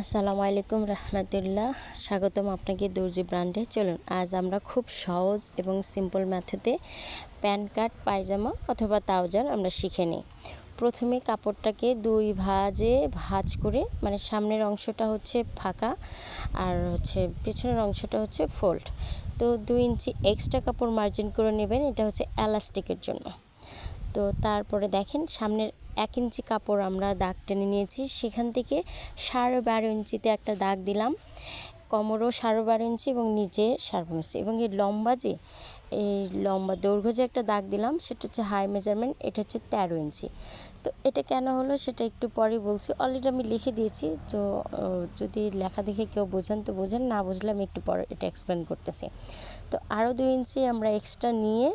আসসালামু আলাইকুম রহমতুল্লাহ। স্বাগতম আপনাকে দর্জি ব্র্যান্ডে। চলুন, আজ আমরা খুব সহজ এবং সিম্পল মেথডে প্যান কাট পায়জামা অথবা তাওজার আমরা শিখে নিই। প্রথমে কাপড়টাকে দুই ভাজে ভাজ করে মানে সামনের অংশটা হচ্ছে ফাঁকা আর হচ্ছে পেছনের অংশটা হচ্ছে ফোল্ড তো দুই ইঞ্চি এক্সট্রা কাপড় মার্জিন করে নেবেন, এটা হচ্ছে এলাস্টিকের জন্য। তো তারপরে দেখেন, সামনের এক ইঞ্চি কাপড় আমরা দাগ টেনে নিয়েছি। সেখান থেকে সাড়ে বারো ইঞ্চিতে একটা দাগ দিলাম। কোমরও সাড়ে বারো ইঞ্চি এবং নিচে সাড়ে বারো ইঞ্চি। এবং এই লম্বা যে, এই লম্বা দৈর্ঘ্য যে একটা দাগ দিলাম, সেটা হচ্ছে হাই মেজারমেন্ট এটা হচ্ছে তেরো ইঞ্চি। তো এটা কেন হলো সেটা একটু পরে বলছি। অলরেডি আমি লিখে দিয়েছি, তো যদি লেখা দেখে কেউ বোঝেন তো বোঝেন, না বুঝলে আমি একটু পরে এটা এক্সপ্লেন করতেছি। তো আরও দুই ইঞ্চি আমরা এক্সট্রা নিয়ে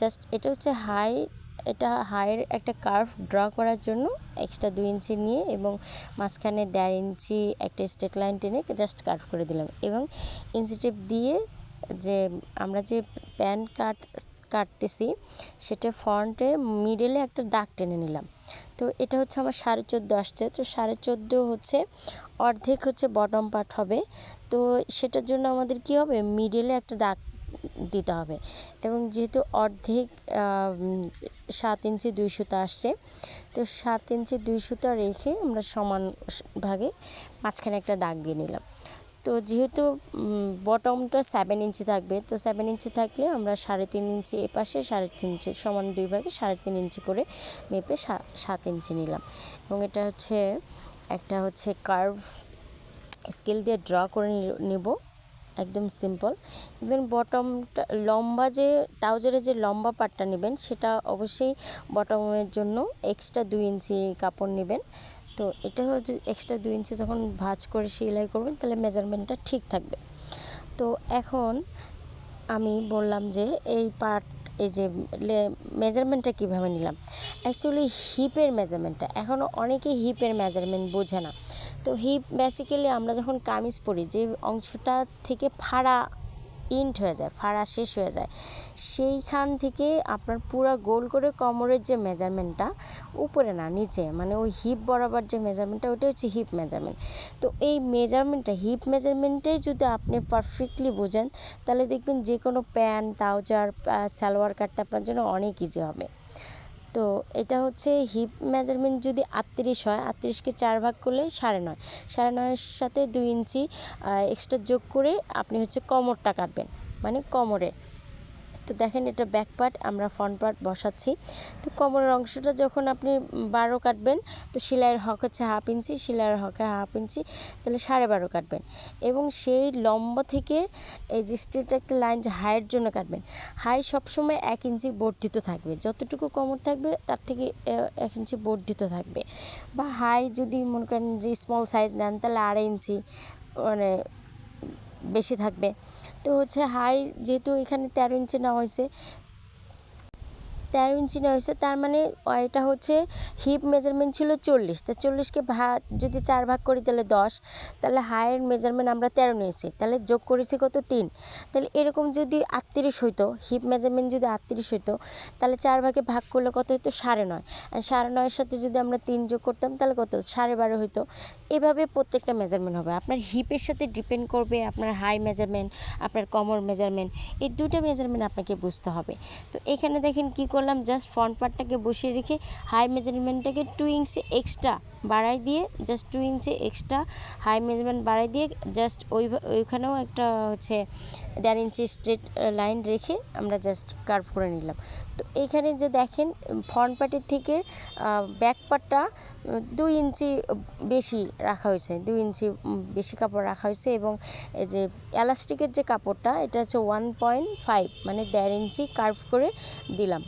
জাস্ট এটা হচ্ছে হাই এটা হায়ের একটা কার্ভ ড্র করার জন্য এক্সট্রা দুই ইঞ্চি নিয়ে এবং মাঝখানে দেড় ইঞ্চি একটা স্ট্রেট লাইন টেনে জাস্ট কার্ভ করে দিলাম এবং ইঞ্চি দিয়ে যে আমরা যে প্যান কাট কাটতেছি সেটা ফ্রন্টে মিডলে একটা দাগ টেনে নিলাম। তো এটা হচ্ছে আমার সাড়ে চোদ্দ আসছে। তো সাড়ে চোদ্দ হচ্ছে অর্ধেক হচ্ছে বটম পার্ট হবে। তো সেটার জন্য আমাদের কি হবে? মিডলে একটা দাগ দিতে হবে। এবং যেহেতু অর্ধেক সাত ইঞ্চি দুই সুতা আসছে, তো সাত ইঞ্চি দুই সুতা রেখে আমরা সমান ভাগে মাঝখানে একটা দাগ দিয়ে নিলাম। তো যেহেতু বটমটা সেভেন ইঞ্চি থাকবে, তো সেভেন ইঞ্চি থাকলে আমরা সাড়ে তিন ইঞ্চি এ পাশে, সাড়ে তিন ইঞ্চি সমান দুই ভাগে সাড়ে তিন ইঞ্চি করে মেপে সাত ইঞ্চি নিলাম। এবং এটা হচ্ছে, একটা হচ্ছে কার্ভ স্কেল দিয়ে ড্র করে নিব। একদম সিম্পল ইভেন বটমটা লম্বা যে ট্রাউজারের যে লম্বা পাটটা নেবেন, সেটা অবশ্যই বটমের জন্য এক্সট্রা দুই ইঞ্চি কাপড় নেবেন। তো এটা হচ্ছে এক্সট্রা দুই ইঞ্চি যখন ভাজ করে সেলাই করবেন, তাহলে মেজারমেন্টটা ঠিক থাকবে। তো এখন আমি বললাম যে, এই পার্ট এই যে মেজারমেন্টটা কীভাবে নিলাম? অ্যাকচুয়ালি হিপের মেজারমেন্টটা এখনও অনেকেই হিপের মেজারমেন্ট বোঝে না। তো হিপ বেসিক্যালি আমরা যখন কামিজ পরি, যে অংশটা থেকে ফাড়া ইন্ট হয়ে যায়, ফাড়া শেষ হয়ে যায়। সেইখান থেকে আপনার পুরো গোল করে কোমরের যে মেজারমেন্টটা, উপরে না, নিচে মানে ওই হিপ বরাবর যে মেজারমেন্টটা, ওইটা হচ্ছে হিপ মেজারমেন্ট তো এই মেজারমেন্টটা হিপ মেজারমেন্টেই যদি আপনি পারফেক্টলি বোঝেন, তাহলে দেখবেন যে কোনো প্যান্ট, ট্রাউজার সালোয়ার কাটটা আপনার জন্য অনেক ইজি হবে। তো এটা হচ্ছে হিপ মেজারমেন্ট যদি আটত্রিশ হয়, আটত্রিশকে চার ভাগ করলে সাড়ে নয়। সাড়ে নয়ের সাথে দুই ইঞ্চি এক্সট্রা যোগ করে আপনি হচ্ছে কোমরটা কাটবেন মানে কোমরের। তো দেখেন এটা ব্যাক পার্ট আমরা ফ্রন্ট পার্ট বসাচ্ছি। তো কোমরের অংশটা যখন আপনি বারো কাটবেন, তো সেলাইয়ের হক হচ্ছে হাফ ইঞ্চি, সেলাইয়ের হকে হাফ ইঞ্চি, তাহলে সাড়ে বারো কাটবেন। এবং সেই লম্বা থেকে এই যে স্ট্রেট একটা লাইন যে হাইয়ের জন্য কাটবেন হাই সবসময় এক ইঞ্চি বর্ধিত থাকবে। যতটুকু কোমর থাকবে, তার থেকে এক ইঞ্চি বর্ধিত থাকবে। বা হাই যদি মনে করেন যে স্মল সাইজ নেন, তাহলে আড়াই ইঞ্চি মানে বেশি থাকবে। তো হচ্ছে হাই যেহেতু এখানে তেরো ইঞ্চি নেওয়া হয়েছে তেরো ইঞ্চি নেওয়া হয়েছে তার মানে এটা হচ্ছে হিপ মেজারমেন্ট ছিল চল্লিশ। তা চল্লিশকে ভাগ, যদি চার ভাগ করি তাহলে দশ, তাহলে হায়ের মেজারমেন্ট আমরা তেরো নিয়েছি। তাহলে যোগ করেছি কত? তিন। তাহলে এরকম যদি আটত্রিশ হইতো হিপ মেজারমেন্ট যদি আটত্রিশ হইতো, তাহলে চার ভাগে ভাগ করলে কত হইতো? সাড়ে নয়। আর সাড়ে নয়ের সাথে যদি আমরা তিন যোগ করতাম, তাহলে কত? সাড়ে বারো হইতো। এভাবে প্রত্যেকটা মেজারমেন্ট হবে। আপনার হিপের সাথে ডিপেন্ড করবে আপনার হাই মেজারমেন্ট আপনার কমর মেজারমেন্ট এই দুটো মেজারমেন্ট আপনাকে বুঝতে হবে। তো এখানে দেখেন কী করলাম জাস্ট ফ্রন্ট পার্টটাকে বসিয়ে রেখে হাই মেজারমেন্টটাকে টু ইঞ্চি এক্সট্রা বাড়াই দিয়ে just two inch extra high measurement বাড়াই দিয়ে জাস্ট ওই, ওইখানেও একটা হচ্ছে দেড় ইঞ্চি স্ট্রেট লাইন রেখে আমরা জাস্ট কার্ভ করে নিলাম। তো এখানে যে দেখেন ফ্রন্ট পার্টের থেকে ব্যাক পার্টটা দুই ইঞ্চি বেশি রাখা হয়েছে, দুই ইঞ্চি বেশি কাপড় রাখা হয়েছে এবং যে এলাস্টিকের যে কাপড়টা, এটা হচ্ছে ওয়ান পয়েন্ট ফাইভ মানে দেড় ইঞ্চি কার্ভ করে দিলাম।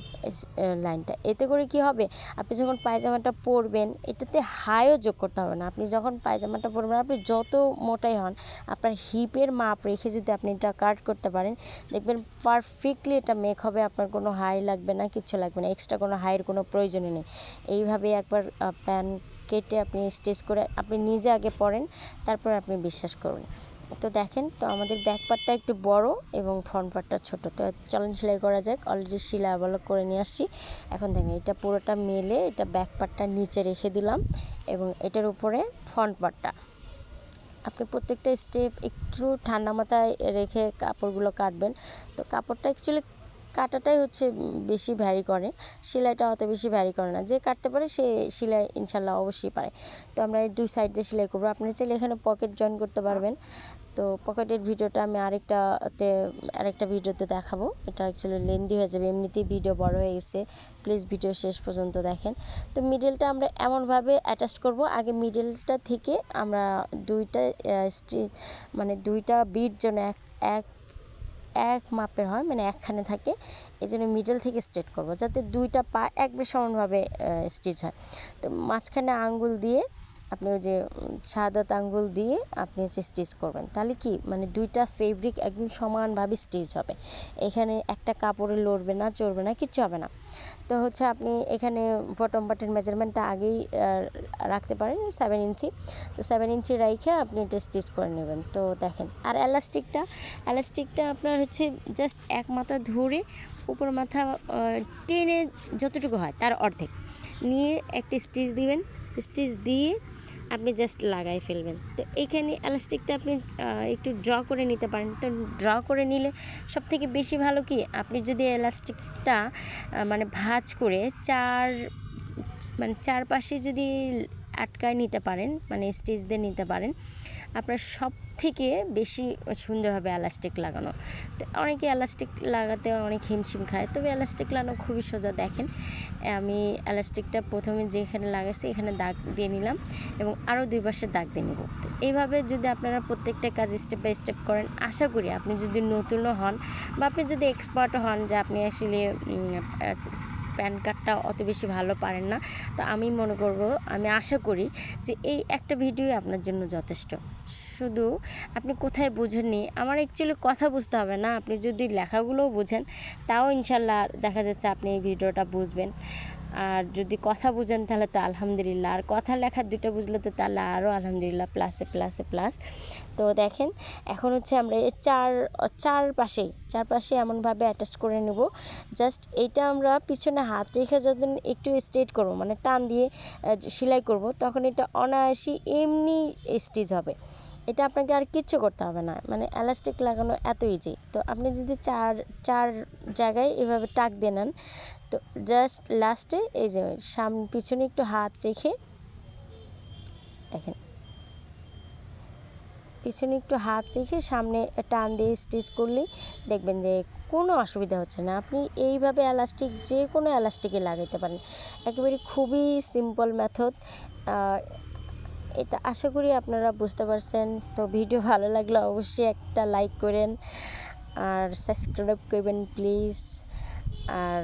লাইনটা। এতে করে কি হবে? আপনি যখন পায়জামাটা পরবেন, এটাতে হাইও যোগ করতে হবে না। আপনি যখন পায়জামাটা পরবেন, আপনি যত মোটাই হন, আপনার হিপের মাপ রেখে যদি আপনি এটা কাট করতে পারেন, দেখবেন পারফেক্টলি এটা মেক হবে, আপনার কোনো হাই লাগবে না, কিছু লাগবে না। এক্সট্রা কোনো হাইয়ের কোনো প্রয়োজনই নেই। এইভাবে একবার প্যান কেটে আপনি স্টেচ করে আপনি নিজে আগে পড়েন তারপর আপনি বিশ্বাস করুন। তো দেখেন, তো আমাদের ব্যাক পার্টটা একটু বড় এবং ফ্রন্ট পার্টটা ছোটো। তো চলন সেলাই করা যাক। অলরেডি সেলাই আবালক করে নিয়ে আসছি। এখন দেখেন, এটা পুরোটা মেলে এটা ব্যাক পার্টটা নিচে রেখে দিলাম এবং এটার উপরে ফ্রন্ট পার্টটা আপনি প্রত্যেকটা স্টেপ একটু ঠান্ডা মাথায় রেখে কাপড়গুলো কাটবেন। তো কাপড়টা অ্যাকচুয়ালি কাটাটাই হচ্ছে বেশি ভ্যারি করে। সেলাইটা অত বেশি ভ্যারি করে না। যে কাটতে পারে, সে সেলাই ইনশাল্লাহ অবশ্যই পারে। তো আমরা এই দুই সাইড দিয়ে সেলাই করব। আপনি চাইলে এখানে পকেট জয়েন করতে পারবেন। তো পকেটের ভিডিওটা আমি আরেকটাতে, আরেকটা ভিডিওতে দেখাবো। এটা অ্যাকচুয়ালি লেন্দি হয়ে যাবে, এমনিতেই ভিডিও বড় হয়ে গেছে। প্লিজ ভিডিও শেষ পর্যন্ত দেখেন। তো মিডলটা আমরা এমনভাবে অ্যাটাচ করব। আগে মিডলটা থেকে আমরা দুইটা মানে দুইটা বিট যেন এক এক এক মাপের হয় মানে একখানে থাকে, এই জন্য মিডল থেকে স্ট্রেট করব, যাতে দুইটা পা একবার সমানভাবে স্টিচ হয়। তো মাঝখানে আঙ্গুল দিয়ে আপনি ওই যে সাদাত আঙ্গুল দিয়ে আপনি হচ্ছে স্টিচ করবেন। তাহলে কি? মানে দুইটা ফেব্রিক একদম সমানভাবে স্টিচ হবে। এখানে একটা কাপড়ে লড়বে না, চড়বে না, কিচ্ছু হবে না। তো হচ্ছে আপনি এখানে বটম বাটের মেজারমেন্টটা আগেই রাখতে পারেন সেভেন ইঞ্চি তো সেভেন ইঞ্চি রাইখে আপনি এটা স্টিচ করে নেবেন। তো দেখেন, আর এলাস্টিকটা এলাস্টিকটা আপনার হচ্ছে জাস্ট এক মাথা ধরে উপর মাথা টেনে যতটুকু হয় তার অর্ধেক। নিয়ে একটা স্টিচ দিবেন। স্টিচ দিয়ে আপনি জাস্ট লাগাই ফেলবেন। তো এইখানে এলাস্টিকটা আপনি একটু ড্র করে নিতে পারেন। তো ড্র করে নিলে সব থেকে বেশি ভালো কি? আপনি যদি এলাস্টিকটা মানে ভাঁজ করে চার মানে চারপাশে যদি আটকায় নিতে পারেন মানে স্টিচ দিয়ে নিতে পারেন আপনার সব থেকে বেশি সুন্দর হবে এলাস্টিক লাগানো। তো অনেকে এলাস্টিক লাগাতে অনেক হিমশিম খায়, তবে এলাস্টিক লাগানো খুবই সোজা, দেখেন। আমি এলাস্টিকটা প্রথমে যেখানে লাগাইছি এখানে দাগ দিয়ে নিলাম এবং আরও দুই পাশে দাগ দিয়ে নেব। এইভাবে যদি আপনারা প্রত্যেকটা কাজ স্টেপ বাই স্টেপ করেন, আশা করি আপনি যদি নতুনও হন বা আপনি যদি এক্সপার্টও হন যে আপনি আসলে প্যান কার্ডটা অত বেশি ভালো পারেন না। তো আমি মনে করব, আমি আশা করি যে এই একটা ভিডিও আপনার জন্য যথেষ্ট। শুধু আপনি কোথায় বোঝেননি? আমার অ্যাকচুয়ালি কথা বুঝতে হবে না। আপনি যদি লেখাগুলোও বোঝেন, তাও ইনশাল্লাহ দেখা যাচ্ছে আপনি এই ভিডিওটা বুঝবেন। আর যদি কথা বুঝেন তাহলে তো আলহামদুলিল্লাহ। আর কথা লেখা দুটো বুঝলে তো তাহলে আরও আলহামদুলিল্লাহ প্লাসে প্লাসে প্লাস তো দেখেন, এখন হচ্ছে আমরা এই চার চার পাশেই চার পাশে এমনভাবে অ্যাটাচ করে নেব। জাস্ট এইটা আমরা পিছনে হাত রেখে যখন একটু স্ট্রেট করব মানে টান দিয়ে সেলাই করব, তখন এটা অনায়াসই এমনি স্টিচ হবে। এটা আপনাকে আর কিচ্ছু করতে হবে না। মানে এলাস্টিক লাগানো এত ইজি তো আপনি যদি চার চার জায়গায় এভাবে টাক দিয়ে নেন তো জাস্ট লাস্টে এই যে সামনে পিছনে একটু হাত রেখে দেখেন। পিছনে একটু হাত রেখে সামনে টান দিয়ে স্টিচ করলেই দেখবেন যে কোনো অসুবিধা হচ্ছে না। আপনি এইভাবে এলাস্টিক যে কোনো এলাস্টিকে লাগাইতে পারেন। একেবারে খুবই সিম্পল মেথড এটা আশা করি আপনারা বুঝতে পারছেন। তো ভিডিও ভালো লাগলে অবশ্যই একটা লাইক করেন। আর সাবস্ক্রাইব করবেন প্লিজ আর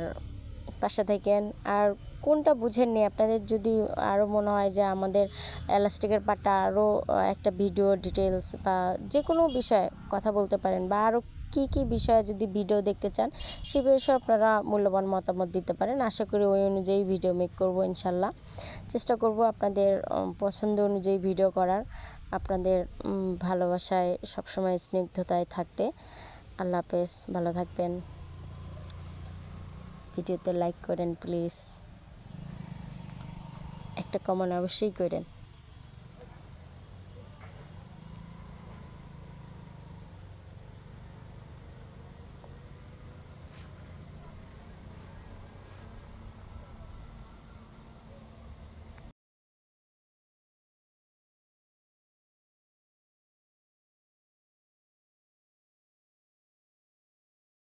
পাশে থাকেন আর কোনটা বুঝেননি আপনাদের যদি আরও মনে হয় যে আমাদের এলাস্টিকের পাটটা আরও একটা ভিডিও ডিটেলস বা যে কোনো বিষয়ে কথা বলতে পারেন বা আরও কী কী বিষয়ে যদি ভিডিও দেখতে চান, সে বিষয়ে আপনারা মূল্যবান মতামত দিতে পারেন। আশা করি ওই অনুযায়ী ভিডিও মেক করব ইনশাল্লাহ। চেষ্টা করব আপনাদের পছন্দ অনুযায়ী ভিডিও করার। আপনাদের ভালোবাসায় সবসময় স্নিগ্ধতায় থাকতে। আল্লাহ হাফেজ, ভালো থাকবেন। ভিডিওতে লাইক করেন প্লিজ একটা কমেন্ট অবশ্যই করেন।